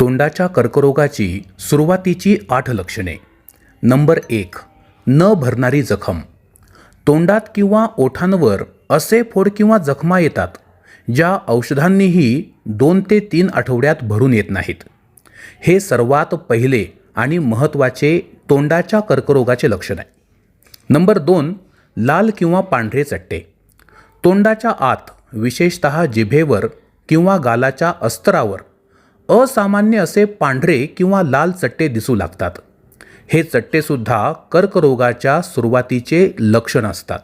तोंडाच्या कर्करोगाची सुरुवातीची आठ लक्षणे. नंबर एक न भरणारी जखम. तोंडात किंवा ओठांवर असे फोड किंवा जखमा येतात ज्या औषधांनीही दोन ते तीन आठवड्यात भरून येत नाहीत. हे सर्वात पहिले आणि महत्त्वाचे तोंडाच्या कर्करोगाचे लक्षण आहे. नंबर दोन लाल किंवा पांढरे चट्टे. तोंडाच्या आत विशेषत जिभेवर किंवा गालाच्या अस्तरावर असामान्य असे पांढरे किंवा लाल चट्टे दिसू लागतात. हे चट्टेसुद्धा कर्करोगाच्या सुरुवातीचे लक्षण असतात.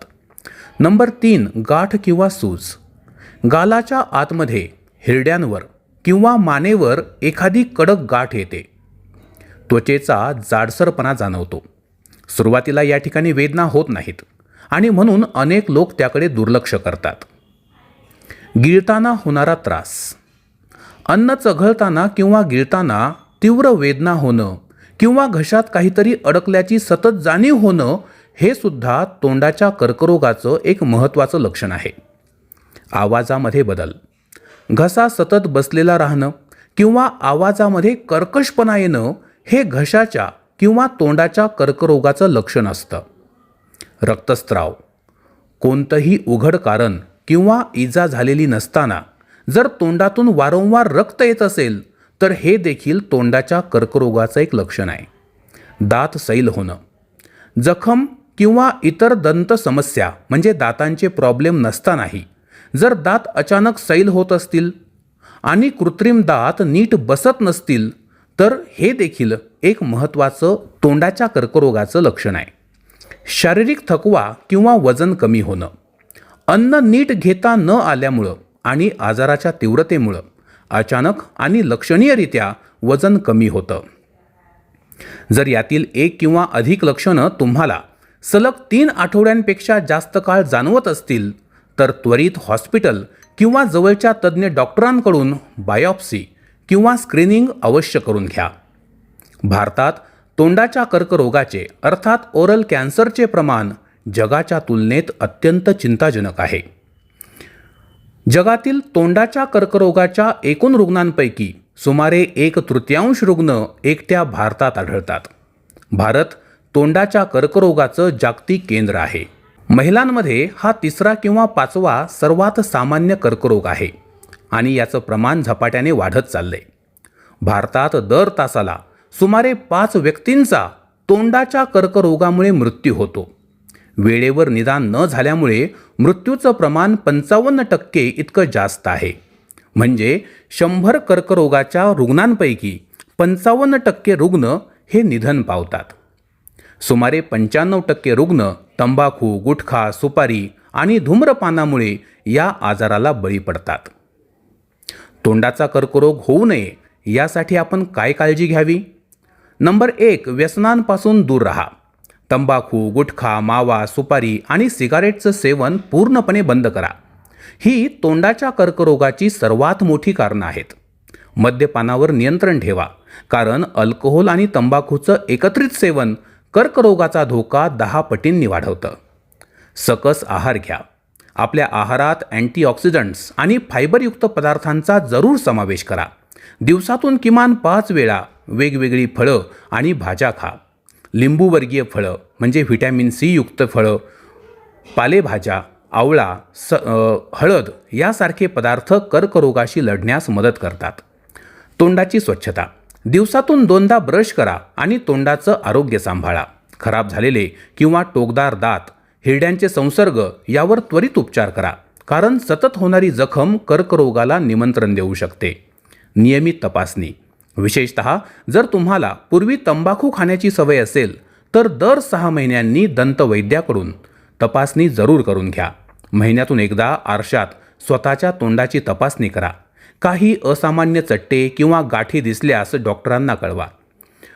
नंबर तीन गाठ किंवा सूज. गालाच्या आतमध्ये हिरड्यांवर किंवा मानेवर एखादी कडक गाठ येते. त्वचेचा जाडसरपणा जाणवतो. सुरुवातीला या ठिकाणी वेदना होत नाहीत आणि म्हणून अनेक लोक त्याकडे दुर्लक्ष करतात. गिळताना होणारा त्रास. अन्न चघळताना किंवा गिळताना तीव्र वेदना होणं किंवा घशात काहीतरी अडकल्याची सतत जाणीव होणं हे सुद्धा तोंडाच्या कर्करोगाचं एक महत्त्वाचं लक्षण आहे. आवाजामध्ये बदल. घसा सतत बसलेला राहणं किंवा आवाजामध्ये कर्कशपणा येणं हे घशाच्या किंवा तोंडाच्या कर्करोगाचं लक्षण असतं. रक्तस्त्राव कोणतंही उघड कारण किंवा इजा झालेली नसताना जर तोंडातून वारंवार रक्त येत असेल तर हे देखील तोंडाच्या कर्करोगाचं एक लक्षण आहे. दात सैल होणं. जखम किंवा इतर दंत समस्या म्हणजे दातांचे प्रॉब्लेम नसतानाही जर दात अचानक सैल होत असतील आणि कृत्रिम दात नीट बसत नसतील तर हे देखील एक महत्त्वाचं तोंडाच्या कर्करोगाचं लक्षण आहे. शारीरिक थकवा किंवा वजन कमी होणं. अन्न नीट घेता न आल्यामुळं आणि आजाराच्या तीव्रतेमुळं अचानक आणि लक्षणीयरित्या वजन कमी होतं. जर यातील एक किंवा अधिक लक्षणं तुम्हाला सलग तीन आठवड्यांपेक्षा जास्त काळ जाणवत असतील तर त्वरित हॉस्पिटल किंवा जवळच्या तज्ज्ञ डॉक्टरांकडून बायोप्सी किंवा स्क्रीनिंग अवश्य करून घ्या. भारतात तोंडाच्या कर्करोगाचे अर्थात ओरल कॅन्सरचे प्रमाण जगाच्या तुलनेत अत्यंत चिंताजनक आहे. जगातील तोंडाच्या कर्करोगाच्या एकूण रुग्णांपैकी सुमारे एक तृतीयांश रुग्ण एकट्या भारतात आढळतात. भारत तोंडाच्या कर्करोगाचं जागतिक केंद्र आहे. महिलांमध्ये हा तिसरा किंवा पाचवा सर्वात सामान्य कर्करोग आहे आणि याचं प्रमाण झपाट्याने वाढत चाललंय. भारतात दर तासाला सुमारे पाच व्यक्तींचा तोंडाच्या कर्करोगामुळे मृत्यू होतो. वेळेवर निदान न झाल्यामुळे मृत्यूचं प्रमाण पंचावन्न टक्के इतकं जास्त आहे. म्हणजे शंभर कर्करोगाच्या रुग्णांपैकी पंचावन्न टक्के रुग्ण हे निधन पावतात. सुमारे पंच्याण्णव टक्के रुग्ण तंबाखू गुटखा सुपारी आणि धूम्रपानामुळे या आजाराला बळी पडतात. तोंडाचा कर्करोग होऊ नये यासाठी आपण काय काळजी घ्यावी? नंबर एक व्यसनांपासून दूर राहा. तंबाखू गुटखा मावा सुपारी आणि सिगारेटचं सेवन पूर्णपणे बंद करा. ही तोंडाच्या कर्करोगाची सर्वात मोठी कारणं आहेत. मद्यपानावर नियंत्रण ठेवा कारण अल्कोहोल आणि तंबाखूचं एकत्रित सेवन कर्करोगाचा धोका दहा पटींनी वाढवतं. सकस आहार घ्या. आपल्या आहारात अँटीऑक्सिडंट्स आणि फायबरयुक्त पदार्थांचा जरूर समावेश करा. दिवसातून किमान पाच वेळा वेगवेगळी फळं आणि भाज्या खा. लिंबूवर्गीय फळं म्हणजे व्हिटॅमिन सी युक्त फळं पालेभाज्या आवळा स हळद यासारखे पदार्थ कर्करोगाशी लढण्यास मदत करतात. तोंडाची स्वच्छता. दिवसातून दोनदा ब्रश करा आणि तोंडाचं आरोग्य सांभाळा. खराब झालेले किंवा टोकदार दात हिरड्यांचे संसर्ग यावर त्वरित उपचार करा कारण सतत होणारी जखम कर्करोगाला निमंत्रण देऊ शकते. नियमित तपासणी. विशेषत जर तुम्हाला पूर्वी तंबाखू खाण्याची सवय असेल तर दर सहा महिन्यांनी दंतवैद्याकडून तपासणी जरूर करून घ्या. महिन्यातून एकदा आरशात स्वतःच्या तोंडाची तपासणी करा. काही असामान्य चट्टे किंवा गाठी दिसल्यास डॉक्टरांना कळवा.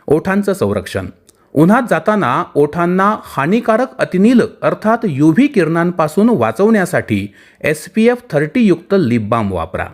ओठांचं संरक्षण. उन्हात जाताना ओठांना हानिकारक अतिनील अर्थात यू व्ही किरणांपासून वाचवण्यासाठी एस पी एफ थर्टीयुक्त लिपबाम लिप बाम वापरा.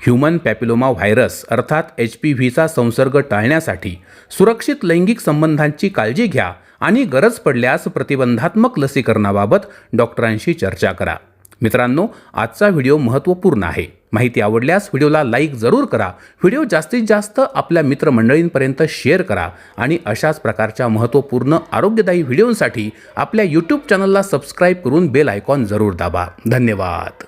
ह्युमन पॅपिलोमा व्हायरस अर्थात एच पी व्हीचा संसर्ग टाळण्यासाठी सुरक्षित लैंगिक संबंधांची काळजी घ्या आणि गरज पडल्यास प्रतिबंधात्मक लसीकरणाबाबत डॉक्टरांशी चर्चा करा. मित्रांनो आजचा व्हिडिओ महत्त्वपूर्ण आहे. माहिती आवडल्यास व्हिडिओला लाईक जरूर करा. व्हिडिओ जास्तीत जास्त आपल्या मित्रमंडळींपर्यंत शेअर करा आणि अशाच प्रकारच्या महत्त्वपूर्ण आरोग्यदायी व्हिडिओंसाठी आपल्या यूट्यूब चॅनलला सबस्क्राईब करून बेल आयकॉन जरूर दाबा. धन्यवाद.